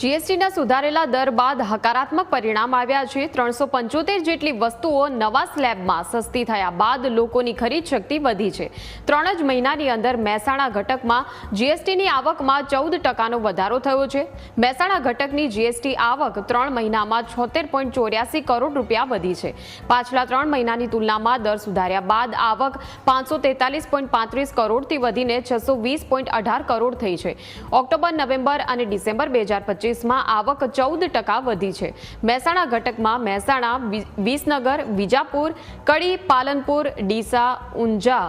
જીએસટીના સુધારેલા દર બાદ હકારાત્મક પરિણામ આવ્યા છે. ત્રણસો પંચોતેર જેટલી વસ્તુઓ નવા સ્લેબમાં સસ્તી થયા બાદ લોકોની ખરીદ શક્તિ વધી છે. ત્રણ જ મહિનાની અંદર મહેસાણા ઘટકમાં જીએસટીની આવકમાં ચૌદ ટકાનો વધારો થયો છે. મહેસાણા ઘટકની જીએસટી આવક ત્રણ મહિનામાં છોતેર પોઈન્ટ ચોર્યાસી કરોડ રૂપિયા વધી છે. પાછલા ત્રણ મહિનાની તુલનામાં દર સુધાર્યા બાદ આવક પાંચસો તેતાલીસ પોઈન્ટ પાંત્રીસ કરોડથી વધીને છસો વીસ પોઈન્ટ અઢાર કરોડ થઈ છે. ઓક્ટોબર, નવેમ્બર અને ડિસેમ્બર બે હજાર પચીસમાં આવક ચૌદ ટકા વધી છે. મહેસાણા ઘટકમાં મહેસાણા વિસનગર, વિજાપુર, કડી, પાલનપુર, ડીસા, ઊંઝા,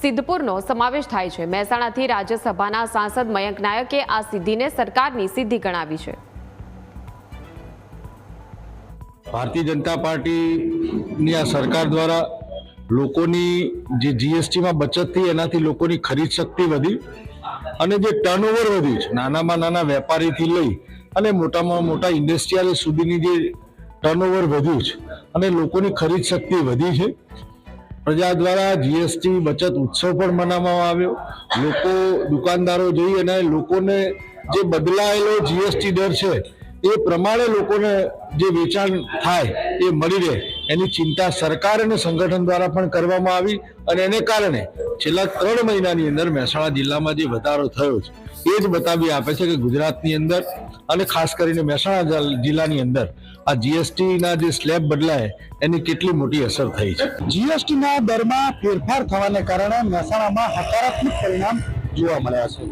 સિદ્ધપુરનો સમાવેશ થાય છે. મહેસાણાથી રાજ્યસભાના સાંસદ મયંક નાયકે આ સિદ્ધિને સરકારની સિદ્ધિ ગણાવી છે. ભારતીય જનતા પાર્ટીની આ સરકાર દ્વારા લોકોની જે જીએસટીમાં બચત થઈ એનાથી લોકોની ખરીદ શક્તિ વધી. અને જે ટર્નઓવર વધ્યું છે, નાનામાં નાના વેપારીથી લઈ અને મોટામાં મોટા ઇન્ડસ્ટ્રીયલ સુધીની જે ટર્નઓવર વધ્યું છે અને લોકોની ખરીદ શક્તિ વધી છે. પ્રજા દ્વારા જીએસટી બચત ઉત્સવ પણ મનાવવામાં આવ્યો. લોકો દુકાનદારો જઈ અને લોકોને જે બદલાયેલો જીએસટી દર છે, એ પ્રમાણે લોકોને જે વેચાણ થાય, એ મળી રહે. એની ચિંતા સરકાર અને સંગઠન દ્વારા પણ કરવામાં આવી અને એને કારણે છેલ્લા ત્રણ મહિનાની અંદર મહેસાણા જિલ્લામાં જે વધારો થયો છે, એ જ બતાવી આપે છે કે ગુજરાતની અંદર અને ખાસ કરીને મહેસાણા જિલ્લાની અંદર આ જીએસટીના જે સ્લેબ બદલાય એની કેટલી મોટી અસર થઈ છે. જીએસટીના દરમાં ફેરફાર થવાને કારણે મહેસાણામાં હકારાત્મક પરિણામ જોવા મળ્યા છે.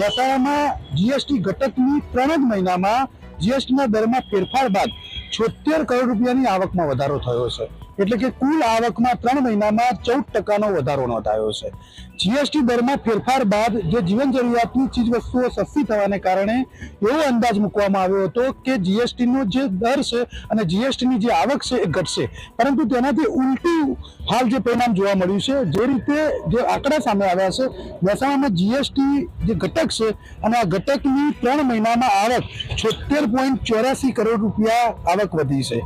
મહેસાણામાં જીએસટી ઘટકની ત્રણ જ મહિનામાં જીએસટીના દરમાં ફેરફાર બાદ છોતેર કરોડ રૂપિયાની આવકમાં વધારો થયો છે. એટલે કે કુલ આવકમાં ત્રણ મહિનામાં ચૌદ ટકાનો વધારો નોંધાયો છે. જીએસટી દરમાં ફેરફાર બાદ જે જીવન જરૂરિયાતની ચીજ વસ્તુઓ સસ્તી થવાને કારણે એવો અંદાજ મૂકવામાં આવ્યો હતો કે જીએસટીનો જે દર છે અને જીએસટીની જે આવક છે એ ઘટશે. પરંતુ તેનાથી ઉલટું હાલ જે પરિણામ જોવા મળ્યું છે, જે રીતે જે આંકડા સામે આવ્યા છે મહેસાણામાં જીએસટી જે ઘટક છે અને આ ઘટકની ત્રણ મહિનામાં આવક છોતેર પોઈન્ટ ચોરાસી કરોડ રૂપિયા આવક વધી છે.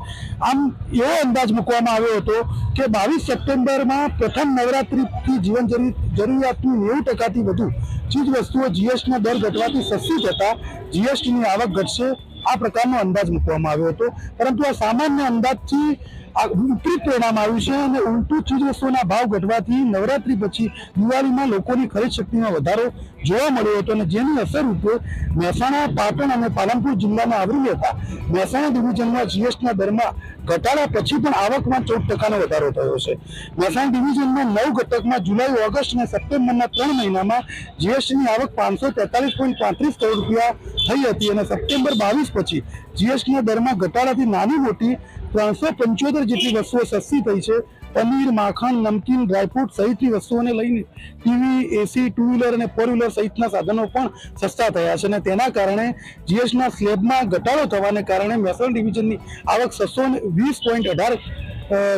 આમ એવો અંદાજ મૂકવામાં આવ્યો હતો કે બાવીસ સપ્ટેમ્બરમાં પ્રથમ નવરાત્રિથી જીવન જરૂરી, જરૂરિયાતની નેવું ટકાથી વધુ ચીજ વસ્તુઓ જીએસટીના દર ઘટવાથી સસ્તી થતાં જીએસટીની આવક ઘટશે. આ પ્રકારનો અંદાજ મૂકવામાં આવ્યો હતો. પરંતુ આ સામાન્ય અંદાજથી વિપરીત પરિણામ આવ્યું છે અને ઉલટું ચીજ વસ્તુઓના ભાવ ઘટવાથી નવરાત્રી પછી દિવાળીમાં લોકોની ખરીદ શક્તિમાં વધારો જોવા મળ્યો હતો અને જેની અસર રૂપે મહેસાણા, પાટણ અને પાલનપુર જિલ્લામાં આવરી લેતા મહેસાણા ડિવિઝનમાં જીએસટીના દરમાં ઘટાડા પછી પણ આવકમાં ચૌદ ટકાનો વધારો થયો છે. મહેસાણા ડિવિઝનમાં નવ ઘટકમાં જુલાઈ, ઓગસ્ટ અને સપ્ટેમ્બરના ત્રણ મહિનામાં જીએસટીની આવક પાંચસો તેતાલીસ પોઈન્ટ પાંત્રીસ કરોડ રૂપિયા થઈ હતી અને સપ્ટેમ્બર બાવીસ પછી જીએસટીના દરમાં ઘટાડાથી નાની મોટી ત્રણસો પંચોતેર જેટલી વસ્તુઓ સસ્તી થઈ છે. પનીર, માખણ, નમકીન ડ્રાયફ્રૂટ સહિતની વસ્તુઓને લઈને ટીવી, એસી ટુ વ્હીલર અને ફોર વ્હીલર સહિતના સાધનો પણ સસ્તા થયા છે અને તેના કારણે જીએસના સ્લેબમાં ઘટાડો થવાને કારણે મહેસાણા ડિવિઝનની આવક છસો વીસ પોઈન્ટ અઢાર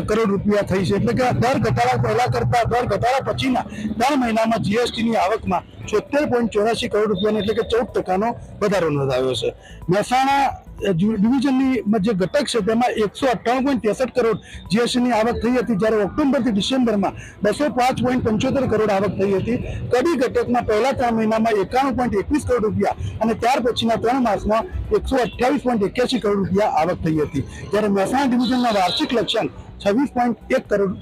કરોડ રૂપિયા થઈ છે. એટલે કે દર ઘટાડા પહેલા કરતા, દર ઘટાડા પછીના ત્રણ મહિનામાં જીએસટીની આવકમાં છોતેર પોઈન્ટ ચોરાશી કરોડ રૂપિયાનો એટલે કે ચૌદ ટકાનો વધારો નોંધાયો છે. મહેસાણા ડિવિઝનની જે ઘટક છે તેમાં એકસો અઠ્ઠાણું પોઈન્ટ ત્રેસઠ કરોડ જીએસટીની આવક થઈ હતી. જ્યારે ઓક્ટોબરથી ડિસેમ્બરમાં બસો પાંચ પોઈન્ટ પંચોતેર કરોડ આવક થઈ હતી. કડી ઘટકમાં પહેલા ત્રણ મહિનામાં એકાણું પોઈન્ટ એકવીસ કરોડ રૂપિયા અને ત્યાર પછીના ત્રણ માસમાં એકસો અઠ્યાવીસ પોઈન્ટ એક્યાસી કરોડ રૂપિયા આવક થઈ હતી. જ્યારે મહેસાણા ડિવિઝનના વાર્ષિક લક્ષ્યાંક છવ્વીસ પોઈન્ટ એક કરોડ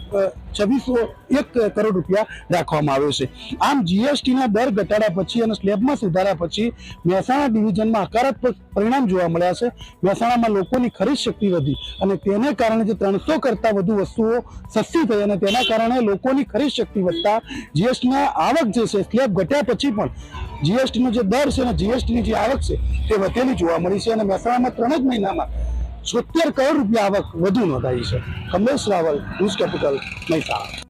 છવ્વીસો એક કરોડ રૂપિયા રાખવામાં આવ્યો છે. આમ જીએસટીના દર ઘટાડા પછી અને સ્લેબમાં સુધારા પછી મહેસાણા ડિવિઝનમાં હકારાત્મક પરિણામ જોવા મળ્યા છે. મહેસાણામાં લોકોની ખરીદ શક્તિ વધી અને તેને કારણે જે ત્રણસો કરતાં વધુ વસ્તુઓ સસ્તી થઈ અને તેના કારણે લોકોની ખરીદ શક્તિ વધતા જીએસટીના આવક જે છે સ્લેબ ઘટ્યા પછી પણ જીએસટીનો જે દર છે અને જીએસટીની જે આવક છે તે વધેલી જોવા મળી છે અને મહેસાણામાં ત્રણ જ મહિનામાં છોતેર કરોડ રૂપિયા આવક વધુ નોંધાઈ છે. Kamlesh Raval news capital Mehsana.